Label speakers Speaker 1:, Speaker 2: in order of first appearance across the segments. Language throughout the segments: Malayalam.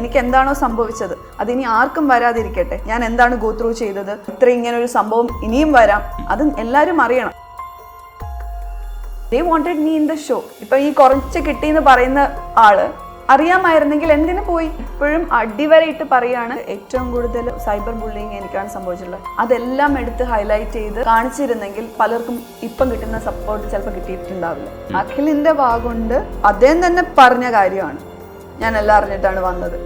Speaker 1: എനിക്ക് എന്താണോ സംഭവിച്ചത് അതിനി ആർക്കും വരാതിരിക്കട്ടെ. ഞാൻ എന്താണ് ഗോത്രൂ ചെയ്തത്? ഇത്ര ഇങ്ങനെ ഒരു സംഭവം ഇനിയും വരാം. അത് എല്ലാവരും അറിയണം. They wanted me in the show ഇപ്പൊ ഈ കുറച്ച് കിട്ടിയെന്ന് പറയുന്ന ആൾ അറിയാമായിരുന്നെങ്കിൽ എന്തിനു പോയി? ഇപ്പോഴും അടിവരയിട്ട് പറയാണ്. ഏറ്റവും കൂടുതൽ സൈബർ ബുള്ളിങ് എനിക്കാണ് സംഭവിച്ചിട്ടുള്ളത്. അതെല്ലാം എടുത്ത് ഹൈലൈറ്റ് ചെയ്ത് കാണിച്ചിരുന്നെങ്കിൽ പലർക്കും ഇപ്പം കിട്ടുന്ന സപ്പോർട്ട് ചിലപ്പോൾ കിട്ടിയിട്ടുണ്ടാവില്ല. അഖിലിന്റെ വാഗുണ്ട് അദ്ദേഹം തന്നെ പറഞ്ഞ കാര്യമാണ്. ഞാൻ എല്ലാം അറിഞ്ഞിട്ടാണ് വന്നത്.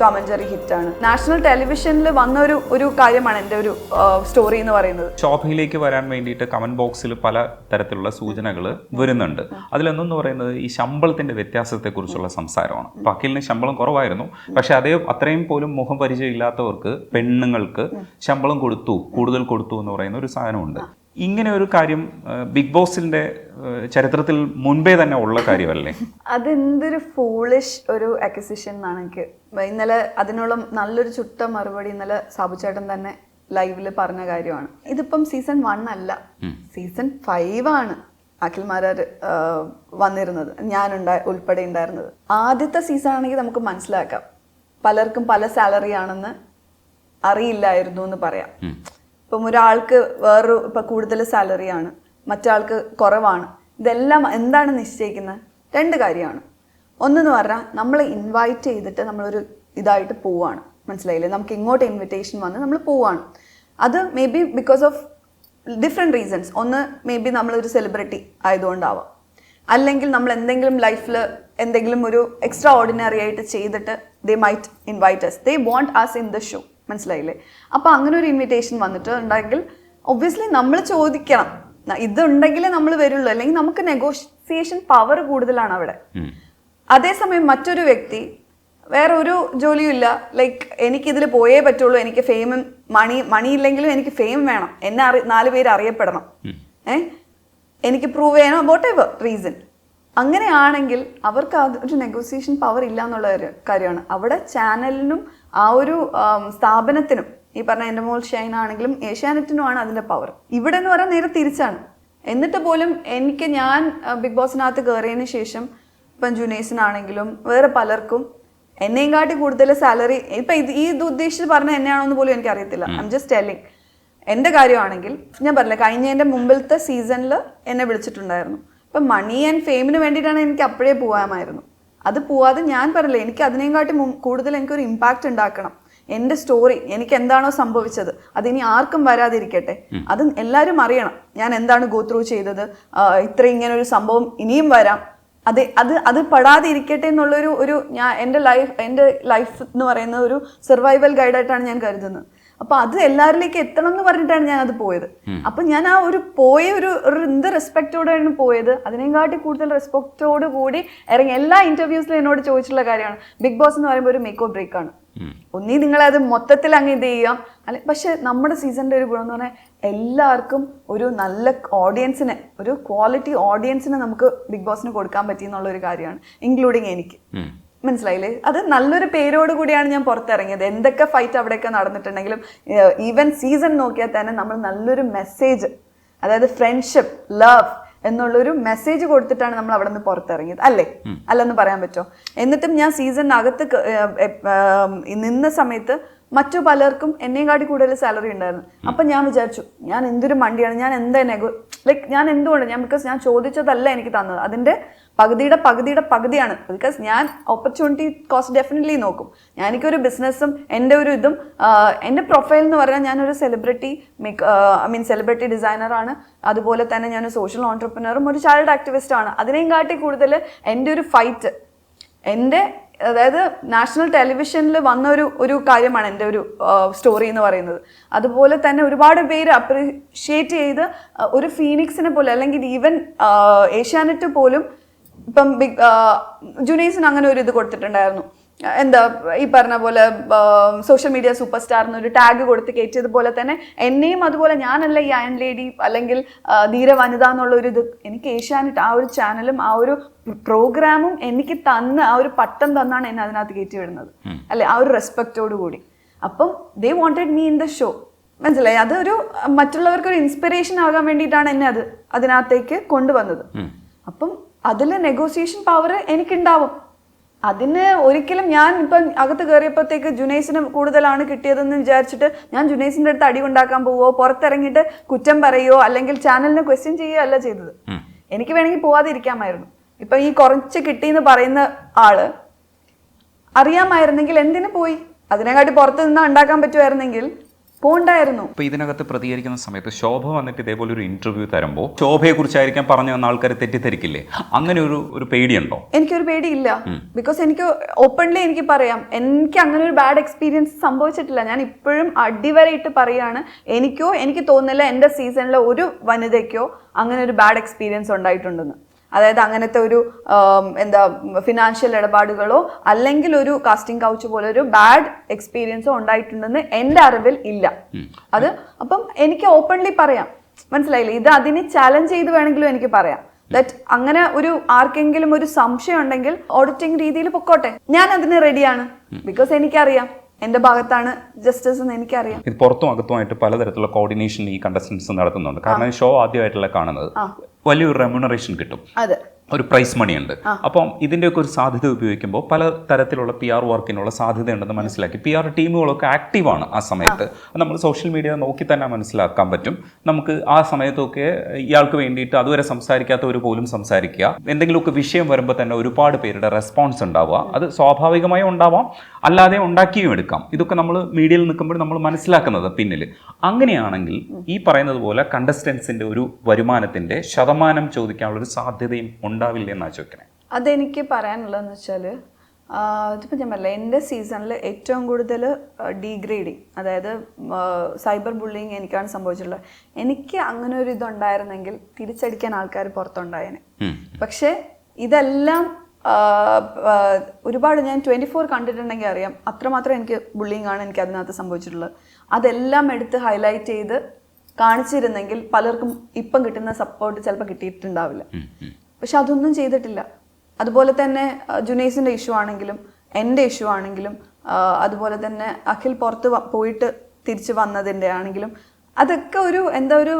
Speaker 1: ടോം ആൻഡ് ജെറി ഹിറ്റാണ്. നാഷണൽ ടെലിവിഷനിൽ വന്ന ഒരു ഒരു കാര്യമാണ് എന്റെ ഒരു സ്റ്റോറി എന്ന് പറയുന്നത്.
Speaker 2: ഷോപ്പിംഗിലേക്ക് വരാൻ വേണ്ടിയിട്ട് കമന്റ് ബോക്സിൽ പല തരത്തിലുള്ള സൂചനകൾ വരുന്നുണ്ട്. അതിലൊന്നെന്ന് പറയുന്നത് ഈ ശമ്പളത്തിന്റെ വ്യത്യാസത്തെക്കുറിച്ചുള്ള സംസാരമാണ്. ഇപ്പൊ അഖിലിന് ശമ്പളം കുറവായിരുന്നു. പക്ഷെ അതേ അത്രയും പോലും മുഖം പരിചയമില്ലാത്തവർക്ക് പെണ്ണുങ്ങൾക്ക് ശമ്പളം കൊടുത്തു കൂടുതൽ കൊടുത്തു എന്ന് പറയുന്ന ഒരു സാധനമുണ്ട്. ഇങ്ങനെ ഒരു കാര്യം ബിഗ് ബോസിന്റെ ചരിത്രത്തിൽ മുൻപേ തന്നെ ഉള്ള കാര്യമല്ലേ?
Speaker 1: അതെന്തൊരു ഫോളിഷ് ഒരു അക്വിസിഷൻ എന്നാണ് എനിക്ക് ഇന്നലെ അതിനുള്ള നല്ലൊരു ചുട്ട മറുപടി ഇന്നലെ സാബുചേട്ടൻ തന്നെ ലൈവിൽ പറഞ്ഞ കാര്യമാണ്. ഇതിപ്പം സീസൺ വൺ അല്ല സീസൺ ഫൈവ് ആണ് അഖിൽ മാരാർ വന്നിരുന്നത് ഞാനുണ്ടായി ഉൾപ്പെടെ ഉണ്ടായിരുന്നത്. ആദ്യത്തെ സീസൺ ആണെങ്കിൽ നമുക്ക് മനസ്സിലാക്കാം പലർക്കും പല സാലറി ആണെന്ന് അറിയില്ലായിരുന്നു എന്ന് പറയാം. ഇപ്പം ഒരാൾക്ക് വേറൊരു ഇപ്പം കൂടുതൽ സാലറിയാണ് മറ്റാൾക്ക് കുറവാണ്. ഇതെല്ലാം എന്താണ് നിശ്ചയിക്കുന്നത്? രണ്ട് കാര്യമാണ്. ഒന്നെന്ന് പറഞ്ഞാൽ നമ്മൾ ഇൻവൈറ്റ് ചെയ്തിട്ട് നമ്മളൊരു ഇതായിട്ട് പോവാണ്. മനസ്സിലായില്ലേ? നമുക്ക് ഇങ്ങോട്ട് ഇൻവിറ്റേഷൻ വന്ന് നമ്മൾ പോവാണ്. അത് maybe because of different reasons ഒന്ന് മേ ബി നമ്മളൊരു സെലിബ്രിറ്റി ആയതുകൊണ്ടാവാം. അല്ലെങ്കിൽ നമ്മൾ എന്തെങ്കിലും ലൈഫിൽ എന്തെങ്കിലും ഒരു എക്സ്ട്രാ ഓർഡിനറി ആയിട്ട് ചെയ്തിട്ട് they might invite us they want us in the show മനസ്സിലായില്ലേ? അപ്പോൾ അങ്ങനെ ഒരു ഇൻവിറ്റേഷൻ വന്നിട്ട് ഉണ്ടെങ്കിൽ ഒബ്വിയസ്ലി നമ്മൾ ചോദിക്കണം ഇതുണ്ടെങ്കിലേ നമ്മൾ വരുള്ളൂ. അല്ലെങ്കിൽ നമുക്ക് നെഗോഷിയേഷൻ പവർ കൂടുതലാണ് അവിടെ. അതേസമയം മറ്റൊരു വ്യക്തി വേറെ ഒരു ജോലിയും ഇല്ല. ലൈക്ക് എനിക്കിതിൽ പോയേ പറ്റുള്ളൂ. എനിക്ക് ഫെയിമും മണി മണി ഇല്ലെങ്കിലും എനിക്ക് ഫെയിം വേണം. എന്നെ അറി നാല് പേര് അറിയപ്പെടണം. ഏ? എനിക്ക് പ്രൂവ് ചെയ്യണം. വോട്ട് എവർ റീസൺ അങ്ങനെയാണെങ്കിൽ അവർക്ക് അത് ഒരു നെഗോസിയേഷൻ പവർ ഇല്ല എന്നുള്ള ഒരു കാര്യമാണ്. അവിടെ ചാനലിനും ആ ഒരു സ്ഥാപനത്തിനും ഈ പറഞ്ഞ എന്റെ മോൾ ഷൈൻ ആണെങ്കിലും ഏഷ്യാനെറ്റിനുമാണ് അതിന്റെ പവർ ഇവിടെ എന്ന് പറയാൻ നേരെ തിരിച്ചാണ്. എന്നിട്ട് പോലും എനിക്ക് ഞാൻ ബിഗ് ബോസിനകത്ത് കയറിയതിന് ശേഷം ഇപ്പം ജുനേസിനാണെങ്കിലും വേറെ പലർക്കും എന്നെയും കാട്ടി കൂടുതൽ സാലറി ഇപ്പം ഇത് ഈ ഇത് ഉദ്ദേശിച്ച് പറഞ്ഞ എന്നെയാണോ എന്ന് പോലും എനിക്ക് അറിയത്തില്ല. ഐ എം ജസ്റ്റ് ടെല്ലിങ് എന്റെ കാര്യമാണെങ്കിൽ ഞാൻ പറഞ്ഞില്ല കഴിഞ്ഞതിന്റെ മുമ്പിലത്തെ സീസണിൽ എന്നെ വിളിച്ചിട്ടുണ്ടായിരുന്നു. ഇപ്പം മണി ആൻഡ് ഫെയിമിന് വേണ്ടിയിട്ടാണ് എനിക്ക് അപ്പോഴേ പോകാമായിരുന്നു. അത് പോവാതെ ഞാൻ പറയില്ല എനിക്ക് എനിക്ക് കൂടുതൽ എനിക്കൊരു ഇമ്പാക്റ്റ് ഉണ്ടാക്കണം. എന്റെ സ്റ്റോറി എനിക്ക് എന്താണോ സംഭവിച്ചത് അതിനി ആർക്കും വരാതിരിക്കട്ടെ. അത് എല്ലാവരും അറിയണം. ഞാൻ എന്താണ് ഗോ ത്രൂ ചെയ്തത് ഇത്ര ഇങ്ങനെ ഒരു സംഭവം ഇനിയും വരാം. അത് അത് അത് പെടാതെ ഇരിക്കട്ടെ എന്നുള്ളൊരു ഒരു ഞാൻ എന്റെ ലൈഫ് എന്റെ ലൈഫ് എന്ന് പറയുന്ന ഒരു സർവൈവൽ ഗൈഡായിട്ടാണ് ഞാൻ കരുതുന്നത്. അപ്പൊ അത് എല്ലാവരിലേക്ക് എത്തണം എന്ന് പറഞ്ഞിട്ടാണ് ഞാൻ അത് പോയത് അപ്പൊ ഞാൻ ആ ഒരു പോയ ഒരു എന്ത് റെസ്പെക്റ്റോടെയാണ് പോയത്. അതിനെക്കാട്ടി കൂടുതൽ റെസ്പെക്റ്റോട് കൂടി ഇറങ്ങി എല്ലാ ഇന്റർവ്യൂസിലും എന്നോട് ചോദിച്ചിട്ടുള്ള കാര്യമാണ്. ബിഗ് ബോസ് എന്ന് പറയുമ്പോൾ ഒരു മേക്കോ ബ്രേക്ക് ആണ്. ഒന്നീ നിങ്ങളത് മൊത്തത്തിൽ അങ്ങ് ഇത് ചെയ്യാം. അല്ലെ പക്ഷെ നമ്മുടെ സീസണിന്റെ ഒരു ഗുണം എന്ന് പറഞ്ഞാൽ എല്ലാവർക്കും ഒരു നല്ല ഓഡിയൻസിനെ ഒരു ക്വാളിറ്റി ഓഡിയൻസിനെ നമുക്ക് ബിഗ് ബോസിന് കൊടുക്കാൻ പറ്റിയെന്നുള്ള ഒരു കാര്യമാണ് ഇൻക്ലൂഡിങ് എനിക്ക്. മനസ്സിലായില്ലേ? അത് നല്ലൊരു പേരോട് കൂടിയാണ് ഞാൻ പുറത്തിറങ്ങിയത്. എന്തൊക്കെ ഫൈറ്റ് അവിടെയൊക്കെ നടന്നിട്ടുണ്ടെങ്കിലും ഈവൻ സീസൺ നോക്കിയാൽ തന്നെ നമ്മൾ നല്ലൊരു മെസ്സേജ് അതായത് ഫ്രണ്ട്ഷിപ്പ് ലവ് എന്നുള്ളൊരു മെസ്സേജ് കൊടുത്തിട്ടാണ് നമ്മൾ അവിടെ നിന്ന് പുറത്തിറങ്ങിയത്. അല്ലേ? അല്ലെന്ന് പറയാൻ പറ്റുമോ? എന്നിട്ടും ഞാൻ സീസണിനകത്ത് നിന്ന സമയത്ത് മറ്റു പലർക്കും എന്നെയും കാട്ടി കൂടുതൽ സാലറി ഉണ്ടായിരുന്നു. അപ്പം ഞാൻ വിചാരിച്ചു ഞാൻ എന്തൊരു മണ്ടിയാണ് ഞാൻ എന്താ നെഗോ ലൈക്ക് ഞാൻ എന്തുകൊണ്ട് ഞാൻ ബിക്കോസ് ഞാൻ ചോദിച്ചതല്ല എനിക്ക് തന്നത്. അതിന്റെ പകുതിയുടെ പകുതിയുടെ പകുതിയാണ്. ബിക്കോസ് ഞാൻ ഓപ്പർച്യൂണിറ്റി കോസ്റ്റ് ഡെഫിനറ്റ്ലി നോക്കും. ഞാൻ എനിക്കൊരു ബിസിനസ്സും എന്റെ ഒരു ഇതും എന്റെ പ്രൊഫൈൽ എന്ന് പറഞ്ഞാൽ ഞാനൊരു celebrity make I mean celebrity ഡിസൈനറാണ് അതുപോലെ തന്നെ ഞാൻ സോഷ്യൽ ഓൺട്രപ്രനറും ഒരു ചൈൽഡ് ആക്ടിവിസ്റ്റാണ് ആണ്. അതിനെയും കാട്ടി കൂടുതൽ എന്റെ ഒരു ഫൈറ്റ് എന്റെ അതായത് നാഷണൽ ടെലിവിഷനിൽ വന്ന ഒരു ഒരു കാര്യമാണ് എന്റെ ഒരു സ്റ്റോറി എന്ന് പറയുന്നത്. അതുപോലെ തന്നെ ഒരുപാട് പേര് അപ്രീഷിയേറ്റ് ചെയ്ത് ഒരു ഫീനിക്സിനെ പോലെ അല്ലെങ്കിൽ ഈവൻ ഏഷ്യാനെറ്റ് പോലും ഇപ്പം ബിഗ് ജുനൈസിന് അങ്ങനെ ഒരു ഇത് കൊടുത്തിട്ടുണ്ടായിരുന്നു. എന്താ ഈ പറഞ്ഞ പോലെ സോഷ്യൽ മീഡിയ സൂപ്പർ സ്റ്റാർ എന്നൊരു ടാഗ് കൊടുത്ത് കയറ്റിയതുപോലെ തന്നെ എന്നെയും അതുപോലെ ഞാനല്ല ഈ അയൺ ലേഡി അല്ലെങ്കിൽ ധീര വനിത എന്നുള്ള ഒരു ഇത് എനിക്ക് ഏഷ്യാനെറ്റ് ആ ഒരു ചാനലും ആ ഒരു പ്രോഗ്രാമും എനിക്ക് തന്ന് ആ ഒരു പട്ടം തന്നാണ് എന്നെ അതിനകത്ത് കയറ്റി വിടുന്നത് അല്ലെ? ആ ഒരു റെസ്പെക്റ്റോട് കൂടി. അപ്പം they wanted me in the show മനസ്സിലായി? അതൊരു മറ്റുള്ളവർക്ക് ഒരു ഇൻസ്പിറേഷൻ ആകാൻ വേണ്ടിയിട്ടാണ് എന്നെ അത് അതിനകത്തേക്ക് കൊണ്ടുവന്നത്. അപ്പം അതിൽ നെഗോസിയേഷൻ പവർ എനിക്കുണ്ടാവും. അതിന് ഒരിക്കലും ഞാൻ ഇപ്പം അകത്ത് കയറിയപ്പോഴത്തേക്ക് ജുനൈസിന് കൂടുതലാണ് കിട്ടിയതെന്ന് വിചാരിച്ചിട്ട് ഞാൻ ജുനൈസിന്റെ അടുത്ത് അടി ഉണ്ടാക്കാൻ പോവോ പുറത്തിറങ്ങിയിട്ട് കുറ്റം പറയോ അല്ലെങ്കിൽ ചാനലിനെ ക്വസ്റ്റ്യൻ ചെയ്യുകയോ അല്ല ചെയ്തത്. എനിക്ക് വേണമെങ്കിൽ പോവാതിരിക്കാമായിരുന്നു. ഇപ്പൊ ഈ കുറച്ച് കിട്ടിയെന്ന് പറയുന്ന ആൾ അറിയാമായിരുന്നെങ്കിൽ എന്തിനു പോയി? അതിനെക്കാട്ടി പുറത്ത് നിന്ന് ഉണ്ടാക്കാൻ പറ്റുമായിരുന്നെങ്കിൽ പോണ്ടായിരുന്നു.
Speaker 2: അപ്പൊ ഇതിനകത്ത് പ്രതികരിക്കുന്ന സമയത്ത് ശോഭ വന്നിട്ട് ഇതേപോലെ ഒരു ഇന്റർവ്യൂ തരുമ്പോൾ ശോഭയെ കുറിച്ചായിരിക്കാം പറഞ്ഞു വന്ന ആൾക്കാർ തെറ്റിദ്ധരിക്കില്ലേ? അങ്ങനെ ഒരു ഒരു പേടിയുണ്ടോ?
Speaker 1: എനിക്കൊരു പേടിയില്ല. ബിക്കോസ് എനിക്ക് ഓപ്പൺലി എനിക്ക് പറയാം. എനിക്ക് അങ്ങനെ ഒരു ബാഡ് എക്സ്പീരിയൻസ് സംഭവിച്ചിട്ടില്ല. ഞാൻ ഇപ്പോഴും അടിവരയിട്ട് പറയാണ് എനിക്കോ എനിക്ക് തോന്നുന്നില്ല എന്റെ സീസണിലെ ഒരു വനിതയ്ക്കോ അങ്ങനെ ഒരു ബാഡ് എക്സ്പീരിയൻസ് ഉണ്ടായിട്ടുണ്ടെന്ന്. അതായത് അങ്ങനത്തെ ഒരു എന്താ ഫിനാൻഷ്യൽ ഇടപാടുകളോ അല്ലെങ്കിൽ ഒരു കാസ്റ്റിംഗ് കൗച്ച് പോലെ ഒരു ബാഡ് എക്സ്പീരിയൻസോ ഉണ്ടായിട്ടുണ്ടെന്ന് എന്റെ അറിവിൽ ഇല്ല. അത് അപ്പം എനിക്ക് ഓപ്പൺലി പറയാം. മനസ്സിലായില്ലേ? ഇത് അതിനെ ചാലഞ്ച് ചെയ്ത് വേണമെങ്കിലും എനിക്ക് പറയാം. ദറ്റ് അങ്ങനെ ഒരു ആർക്കെങ്കിലും ഒരു സംശയം ഉണ്ടെങ്കിൽ ഓഡിറ്റിംഗ് രീതിയിൽ പൊക്കോട്ടെ. ഞാൻ അതിന് റെഡിയാണ് ബിക്കോസ് എനിക്കറിയാം. എന്റെ ഭാഗത്താണ് ജസ്റ്റിസ് എന്ന് എനിക്കറിയാം.
Speaker 2: ഇത് പുറത്തും അകത്തുമായിട്ട് പലതരത്തിലുള്ള കോർഡിനേഷൻ ഈ കണ്ടസ്റ്റൻസ് നടത്തുന്നുണ്ട്. കാരണം ഷോ ആദ്യമായിട്ടുള്ള കാണുന്നത്. വലിയൊരു റെമ്യൂണറേഷൻ കിട്ടും.
Speaker 1: അതെ.
Speaker 2: ഒരു പ്രൈസ് മണി ഉണ്ട് അപ്പം ഇതിന്റെയൊക്കെ ഒരു സാധ്യത ഉപയോഗിക്കുമ്പോൾ പല തരത്തിലുള്ള പി ആർ വർക്കിനുള്ള സാധ്യത ഉണ്ടെന്ന് മനസ്സിലാക്കി. പി ആർ ടീമുകളൊക്കെ ആക്റ്റീവാണ് ആ സമയത്ത്. നമ്മൾ സോഷ്യൽ മീഡിയ നോക്കി തന്നെ മനസ്സിലാക്കാൻ പറ്റും. നമുക്ക് ആ സമയത്തൊക്കെ ഇയാൾക്ക് വേണ്ടിയിട്ട് അതുവരെ സംസാരിക്കാത്തവർ പോലും സംസാരിക്കുക. എന്തെങ്കിലുമൊക്കെ വിഷയം വരുമ്പോൾ തന്നെ ഒരുപാട് പേരുടെ റെസ്പോൺസ് ഉണ്ടാവുക. അത് സ്വാഭാവികമായും ഉണ്ടാവാം. അല്ലാതെ ഉണ്ടാക്കിയും എടുക്കാം. ഇതൊക്കെ നമ്മൾ മീഡിയയിൽ നിൽക്കുമ്പോൾ നമ്മൾ മനസ്സിലാക്കുന്നത് പിന്നിൽ അങ്ങനെയാണെങ്കിൽ ഈ പറയുന്നത് പോലെ കണ്ടസ്റ്റൻസിന്റെ ഒരു വരുമാനത്തിന്റെ ശതമാനം ചോദിക്കാനുള്ള ഒരു സാധ്യതയും ഉണ്ടാവില്ല എന്നാ ചോദിക്കണേ?
Speaker 1: അതെനിക്ക് പറയാനുള്ളതെന്ന് വെച്ചാൽ ഇതിപ്പോൾ ഞാൻ പറയില്ല എന്റെ സീസണിൽ ഏറ്റവും കൂടുതൽ ഡീഗ്രേഡിങ് അതായത് സൈബർ ബുള്ളിങ് എനിക്കാണ് സംഭവിച്ചിട്ടുള്ളത്. എനിക്ക് അങ്ങനെ ഒരു ഇതുണ്ടായിരുന്നെങ്കിൽ തിരിച്ചടിക്കാൻ ആൾക്കാർ പുറത്തുണ്ടായേനെ. പക്ഷേ ഇതെല്ലാം ഒരുപാട് ഞാൻ ട്വന്റി ഫോർ കണ്ടിട്ടുണ്ടെങ്കിൽ അറിയാം അത്രമാത്രം എനിക്ക് ബുള്ളിങ് ആണ് എനിക്ക് അതിനകത്ത് സംഭവിച്ചിട്ടുള്ളത്. അതെല്ലാം എടുത്ത് ഹൈലൈറ്റ് ചെയ്ത് കാണിച്ചിരുന്നെങ്കിൽ പലർക്കും ഇപ്പം കിട്ടുന്ന സപ്പോർട്ട് ചിലപ്പോൾ കിട്ടിയിട്ടുണ്ടാവില്ല. പക്ഷെ അതൊന്നും ചെയ്തിട്ടില്ല. അതുപോലെ തന്നെ ജുനൈസിന്റെ ഇഷ്യൂ ആണെങ്കിലും എന്റെ ഇഷ്യൂ ആണെങ്കിലും അതുപോലെ തന്നെ അഖിൽ പുറത്ത് പോയിട്ട് തിരിച്ച് വന്നതിന്റെ ആണെങ്കിലും അതൊക്കെ ഒരു എന്താ ഒരു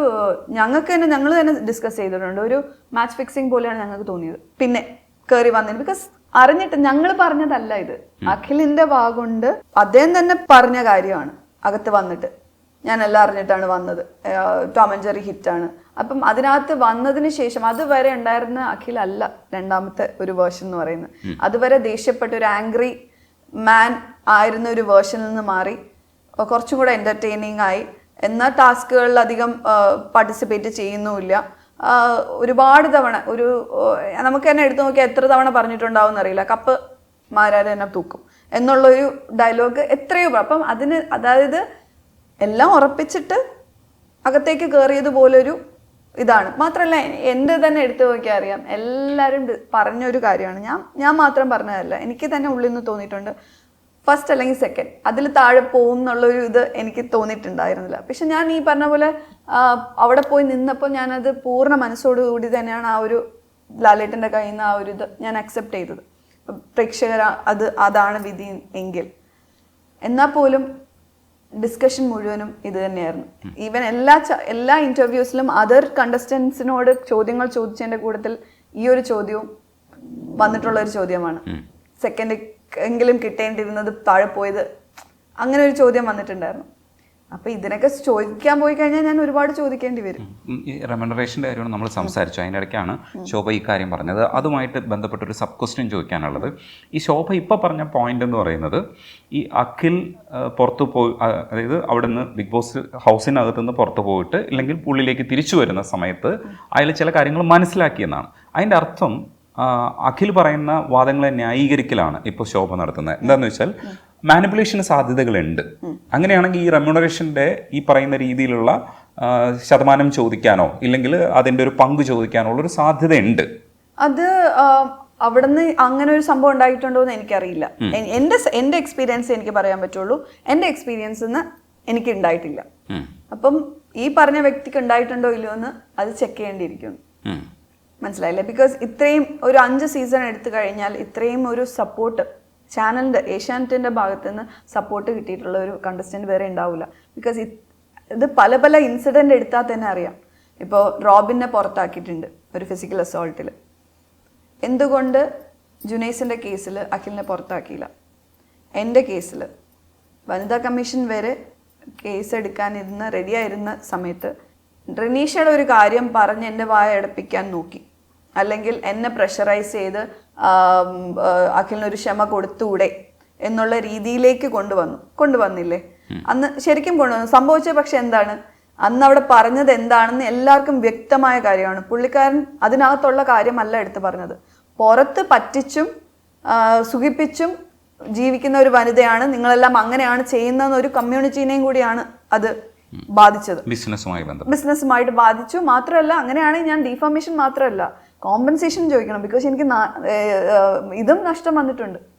Speaker 1: ഞങ്ങൾക്ക് തന്നെ ഞങ്ങൾ തന്നെ ഡിസ്കസ് ചെയ്തിട്ടുണ്ട്. ഒരു മാച്ച് ഫിക്സിംഗ് പോലെയാണ് ഞങ്ങൾക്ക് തോന്നിയത്. പിന്നെ കയറി വന്നതിന് ബിക്കോസ് അറിഞ്ഞിട്ട് ഞങ്ങൾ പറഞ്ഞതല്ല ഇത്. അഖിലിന്റെ വാഗുണ്ട് അദ്ദേഹം തന്നെ പറഞ്ഞ കാര്യമാണ് അകത്ത് വന്നിട്ട്. ഞാൻ എല്ലാം അറിഞ്ഞിട്ടാണ് വന്നത്. ടോം ആൻഡ് ജെറി ഹിറ്റാണ്. അപ്പം അതിനകത്ത് വന്നതിന് ശേഷം അതുവരെ ഉണ്ടായിരുന്ന അഖിൽ അല്ല രണ്ടാമത്തെ ഒരു വേർഷൻ എന്ന് പറയുന്നത്. അതുവരെ ദേഷ്യപ്പെട്ട ഒരു ആംഗ്രി മാൻ ആയിരുന്ന ഒരു വേർഷനിൽ നിന്ന് മാറി കുറച്ചും കൂടെ എന്റർടൈനിങ് ആയി. എന്നാൽ ടാസ്കുകളിൽ അധികം പാർട്ടിസിപ്പേറ്റ് ചെയ്യുന്നുമില്ല. ഒരുപാട് തവണ ഒരു നമുക്ക് തന്നെ എടുത്തു നോക്കിയാൽ എത്ര തവണ പറഞ്ഞിട്ടുണ്ടാവും എന്നറിയില്ല. കപ്പ് മാരാരെ തന്നെ തൂക്കും. എന്നുള്ളൊരു ഡയലോഗ് എത്രയോ അപ്പം അതിന് അതായത് എല്ലാം ഉറപ്പിച്ചിട്ട് അകത്തേക്ക് കയറിയതുപോലൊരു ഇതാണ്. മാത്രമല്ല എന്റെ തന്നെ എടുത്തു നോക്കിയാൽ അറിയാം. എല്ലാവരും പറഞ്ഞൊരു കാര്യമാണ്. ഞാൻ ഞാൻ മാത്രം പറഞ്ഞതല്ല. എനിക്ക് തന്നെ ഉള്ളിൽ നിന്ന് തോന്നിയിട്ടുണ്ട്. ഫസ്റ്റ് അല്ലെങ്കിൽ സെക്കൻഡ് അതിൽ താഴെ പോകും എന്നുള്ളൊരു ഇത് എനിക്ക് തോന്നിയിട്ടുണ്ടായിരുന്നില്ല. പക്ഷെ ഞാൻ ഈ പറഞ്ഞ പോലെ അവിടെ പോയി നിന്നപ്പോൾ ഞാനത് പൂർണ മനസ്സോടുകൂടി തന്നെയാണ് ആ ഒരു ലാലേട്ടന്റെ കയ്യിൽ നിന്ന് ആ ഒരു ഇത് ഞാൻ അക്സെപ്റ്റ് ചെയ്തത്. പ്രേക്ഷകർ അത് അതാണ് വിധി എങ്കിൽ. എന്നാൽ പോലും ഡിസ്കഷൻ മുഴുവനും ഇത് തന്നെയായിരുന്നു. ഈവൻ എല്ലാ എല്ലാ ഇന്റർവ്യൂസിലും അതർ കണ്ടസ്റ്റൻസിനോട് ചോദ്യങ്ങൾ ചോദിച്ചതിന്റെ കൂട്ടത്തിൽ ഈ ഒരു ചോദ്യവും വന്നിട്ടുള്ള ഒരു ചോദ്യമാണ്. സെക്കൻഡ് എങ്കിലും കിട്ടേണ്ടിരുന്നത് താഴെ പോയത് അങ്ങനെ ഒരു ചോദ്യം വന്നിട്ടുണ്ടായിരുന്നു. അപ്പൊ ഇതിനൊക്കെ ചോദിക്കാൻ പോയി കഴിഞ്ഞാൽ ഞാൻ ഒരുപാട് ചോദിക്കേണ്ടി വരും.
Speaker 2: ഈ റെമനറേഷന്റെ കാര്യമാണ് നമ്മൾ സംസാരിച്ചു. അതിന്റെ ഇടയ്ക്കാണ് ശോഭ ഈ കാര്യം പറഞ്ഞത്. അതുമായിട്ട് ബന്ധപ്പെട്ട ഒരു സബ് ക്വസ്റ്റ്യൻ ചോദിക്കാനുള്ളത്. ഈ ശോഭ ഇപ്പോൾ പറഞ്ഞ പോയിന്റ് എന്ന് പറയുന്നത് ഈ അഖിൽ പുറത്തു പുറത്ത് പോയി അതായത് അവിടെ നിന്ന് ബിഗ് ബോസ് ഹൗസിനകത്ത് നിന്ന് പുറത്തു പോയിട്ട് ഇല്ലെങ്കിൽ ഉള്ളിലേക്ക് തിരിച്ചു വരുന്ന സമയത്ത് അയാൾ ചില കാര്യങ്ങൾ മനസ്സിലാക്കിയെന്നാണ്. അതിന്റെ അർത്ഥം അഖിൽ പറയുന്ന വാദങ്ങളെ ന്യായീകരിക്കലാണ് ഇപ്പോൾ ശോഭ നടത്തുന്നത്. എന്താണെന്ന് വെച്ചാൽ മാനിപ്പുലേഷന് സാധ്യതകളുണ്ട്. അങ്ങനെയാണെങ്കിൽ ഈ റെമ്യൂണറേഷന്റെ ഈ പറയുന്ന രീതിയിലുള്ള ശതമാനം ചോദിക്കാനോ ഇല്ലെങ്കിൽ അതിന്റെ ഒരു പങ്ക് ചോദിക്കാനോ ഉള്ളൊരു സാധ്യതയുണ്ട്.
Speaker 1: അത് അവിടുന്ന് അങ്ങനെ ഒരു സംഭവം ഉണ്ടായിട്ടുണ്ടോ എന്ന് എനിക്കറിയില്ല. എന്റെ എന്റെ എക്സ്പീരിയൻസ് എനിക്ക് പറയാൻ പറ്റുള്ളൂ. എന്റെ എക്സ്പീരിയൻസ് എനിക്ക് ഉണ്ടായിട്ടില്ല. അപ്പം ഈ പറഞ്ഞ വ്യക്തിക്ക് ഉണ്ടായിട്ടുണ്ടോ ഇല്ലയോ എന്ന് അത് ചെക്ക് ചെയ്യേണ്ടിയിരിക്കുന്നു. മനസ്സിലായില്ലേ? ബിക്കോസ് ഇത്രയും ഒരു അഞ്ച് സീസൺ എടുത്തു കഴിഞ്ഞാൽ ഇത്രയും ഒരു സപ്പോർട്ട് ചാനലിന്റെ ഏഷ്യാനെറ്റിന്റെ ഭാഗത്ത് നിന്ന് സപ്പോർട്ട് കിട്ടിയിട്ടുള്ള ഒരു കണ്ടസ്റ്റന്റ് വേറെ ഉണ്ടാവില്ല ബിക്കോസ് ഇത് പല പല ഇൻസിഡന്റ് എടുത്താൽ തന്നെ അറിയാം. ഇപ്പോൾ റോബിനെ പുറത്താക്കിയിട്ടുണ്ട് ഒരു ഫിസിക്കൽ അസോൾട്ടിൽ എന്തുകൊണ്ട് ജുനൈസിന്റെ കേസിൽ അഖിലിനെ പുറത്താക്കിയില്ല? എന്റെ കേസിൽ വനിതാ കമ്മീഷൻ വരെ കേസ് എടുക്കാനിരുന്ന റെഡിയായിരുന്ന സമയത്ത് റിനീഷയുടെ ഒരു കാര്യം പറഞ്ഞ് എന്റെ വായ അടപ്പിക്കാൻ നോക്കി. അല്ലെങ്കിൽ എന്നെ പ്രഷറൈസ് ചെയ്ത് അഖിലിനൊരു ക്ഷമ കൊടുത്തൂടെ എന്നുള്ള രീതിയിലേക്ക് കൊണ്ടുവന്നു. കൊണ്ടുവന്നില്ലേ? അന്ന് ശരിക്കും കൊണ്ടുവന്നു. സംഭവിച്ചത് പക്ഷെ എന്താണ്? അന്ന് അവിടെ പറഞ്ഞത് എന്താണെന്ന് എല്ലാവർക്കും വ്യക്തമായ കാര്യമാണ്. പുള്ളിക്കാരൻ അതിനകത്തുള്ള കാര്യമല്ല എടുത്തു പറഞ്ഞത്. പുറത്ത് പറ്റിച്ചും സുഖിപ്പിച്ചും ജീവിക്കുന്ന ഒരു വനിതയാണ് നിങ്ങളെല്ലാം അങ്ങനെയാണ് ചെയ്യുന്നതെന്ന് ഒരു കമ്മ്യൂണിറ്റീനെയും കൂടിയാണ് അത് ബാധിച്ചത്.
Speaker 2: ബിസിനസ്സുമായി ബന്ധം
Speaker 1: ബിസിനസ്സുമായിട്ട് ബാധിച്ചു. മാത്രമല്ല അങ്ങനെയാണെങ്കിൽ ഞാൻ ഡിഫോമേഷൻ മാത്രമല്ല കോമ്പൻസേഷൻ ചോദിക്കണം. ബിക്കോസ് എനിക്ക് ഇതും നഷ്ടം വന്നിട്ടുണ്ട്.